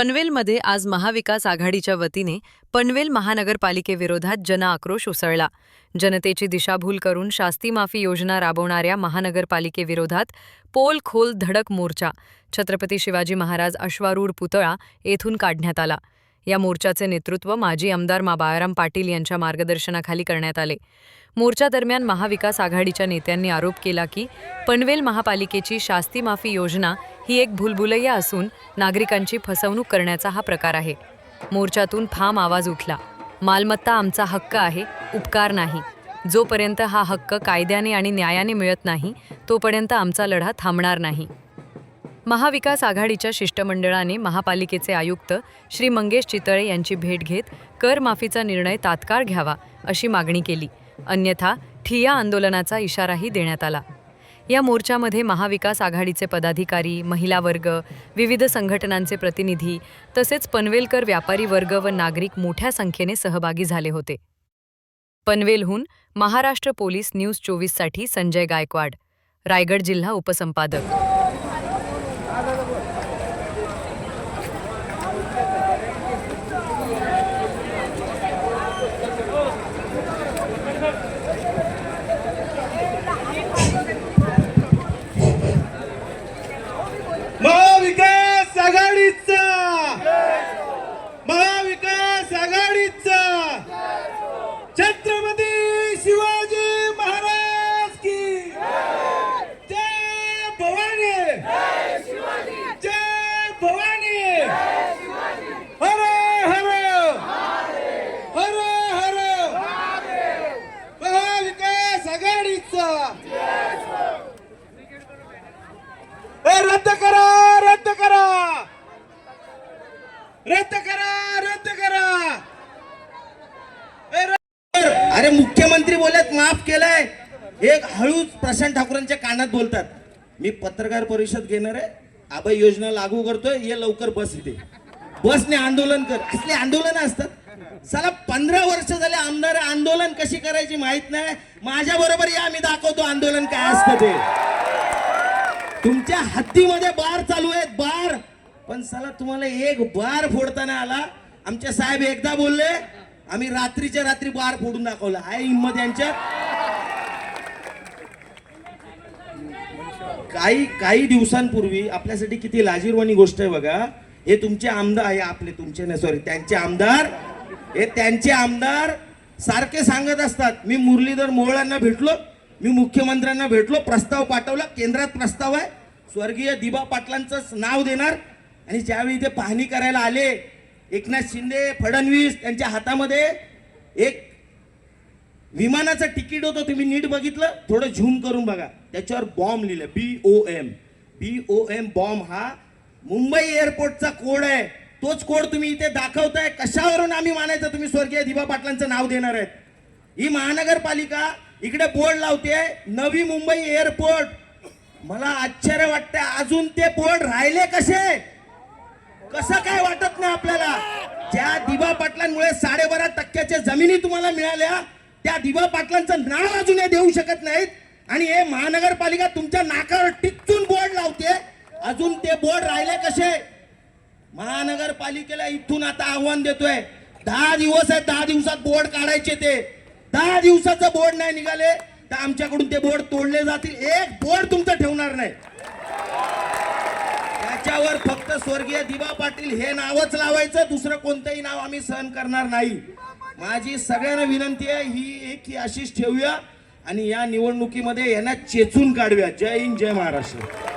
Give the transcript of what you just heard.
पनवेलमध्ये आज महाविकास आघाडीच्या वतीने पनवेल महानगरपालिकेविरोधात जनआक्रोश उसळला. जनतेची दिशाभूल करून शास्तीमाफी योजना राबवणाऱ्या महानगरपालिकेविरोधात पोल खोल धडक मोर्चा छत्रपती शिवाजी महाराज अश्वारूढ पुतळा येथून काढण्यात आला. या मोर्चाचे नेतृत्व माजी आमदार मा. बाळाराम पाटील यांच्या मार्गदर्शनाखाली करण्यात आले. मोर्चादरम्यान महाविकास आघाडीच्या नेत्यांनी आरोप केला की पनवेल महापालिकेची शास्तीमाफी योजना ही एक भुलभुलैया असून नागरिकांची फसवणूक करण्याचा हा प्रकार आहे. मोर्चातून फाम आवाज उठला. मालमत्ता आमचा हक्क आहे उपकार नाही. जोपर्यंत हा हक्क कायद्याने आणि न्यायाने मिळत नाही तोपर्यंत आमचा लढा थांबणार नाही. महाविकास आघाडीच्या शिष्टमंडळाने महापालिकेचे आयुक्त श्री मंगेश चितळे यांची भेट घेत करमाफीचा निर्णय तात्काळ घ्यावा अशी मागणी केली. अन्यथा ठिया आंदोलनाचा इशाराही देण्यात आला. या मोर्चामध्ये महाविकास आघाडीचे पदाधिकारी महिला वर्ग विविध संघटनांचे प्रतिनिधी तसेच पनवेलकर व्यापारी वर्ग व नागरिक मोठ्या संख्येने सहभागी झाले होते. पनवेलहून महाराष्ट्र पोलीस न्यूज चोवीससाठी संजय गायकवाड रायगड जिल्हा उपसंपादक महाविकास आघाडीचा महाविकास आघाडीचा छत्रपती शिवाजी महाराज की जय भवानी जय भवानी हर हर हर हर महाविकास आघाडीचा ए, रद्द करा रद्द करा रद्द करा रद्द करा. अरे मुख्यमंत्री बोलत माफ केलाय. एक हळूच प्रशांत ठाकूरांच्या कानात बोलतात. मी पत्रकार परिषद घेणार आहे. आबाई योजना लागू करतोय. ये लवकर बस इथे. बसने आंदोलन कर. असले आंदोलन असतात. साला पंधरा वर्ष झाले आमदार आंदोलन कशी करायची माहीत नाही. माझ्या बरोबर या मी दाखवतो आंदोलन काय असतं ते. तुमच्या हत्तीमध्ये बार चालू आहेत बार. पण साला तुम्हाला एक बार फोडताना आला आमचे साहेब एकदा बोलले आम्ही रात्रीच्या रात्री बार फोडून दाखवला. आहे हिंमत यांच्यात काही काही दिवसांपूर्वी आपल्यासाठी किती लाजीरवाणी गोष्ट आहे बघा. हे तुमचे आमदार आहे आपले तुमचे नाही सॉरी त्यांचे आमदार हे त्यांचे आमदार सारखे सांगत असतात. मी मुरलीधर मोहळांना भेटलो मी मुख्यमंत्र्यांना भेटलो प्रस्ताव पाठवला केंद्रात प्रस्ताव आहे. स्वर्गीय दिबा पाटलांचं नाव देणार आणि ज्यावेळी ते पाहणी करायला आले एकनाथ शिंदे फडणवीस त्यांच्या हातामध्ये एक विमानाचं तिकीट होतं तुम्ही नीट बघितलं? थोडं झूम करून बघा. त्याच्यावर बॉम्ब लिहिलं B O M B O M bomb हा मुंबई एअरपोर्टचा कोड आहे. तोच कोड तुम्ही इथे दाखवताय. कशावरून आम्ही मानायचं? तुम्ही स्वर्गीय दिबा पाटलांचं नाव देणार आहेत. ही महानगरपालिका इकडे बोर्ड लावते. नवी मुंबई एअरपोर्ट मला आश्चर्य वाटतंय. अजून ते बोर्ड राहिले कसे? कसं काय वाटत नाही आपल्याला? ज्या दिवा पाटलांमुळे साडेबारा टक्क्याच्या जमिनी तुम्हाला मिळाल्या त्या दिवा पाटलांचं नाव अजून हे देऊ शकत नाहीत. आणि हे महानगरपालिका तुमच्या नाकावर टिचून बोर्ड लावते. अजून ते बोर्ड राहिले कसे? महानगरपालिकेला इथून आता आव्हान देतोय. दहा दिवस आहे दहा दिवसात बोर्ड काढायचे ते. दहा दिवसाचं बोर्ड नाही निघाले तर आमच्याकडून ते बोर्ड तोडले जातील. एक बोर्ड तुमचं ठेवणार नाही. त्याच्यावर फक्त स्वर्गीय दिबा पाटील हे नावच लावायचं दुसरं कोणतंही नाव आम्ही सहन करणार नाही. माझी सगळ्यांना विनंती आहे ही एक ही अशीच ठेवूया आणि या निवडणुकीमध्ये यांना चेचून काढूया. जय हिंद जय महाराष्ट्र.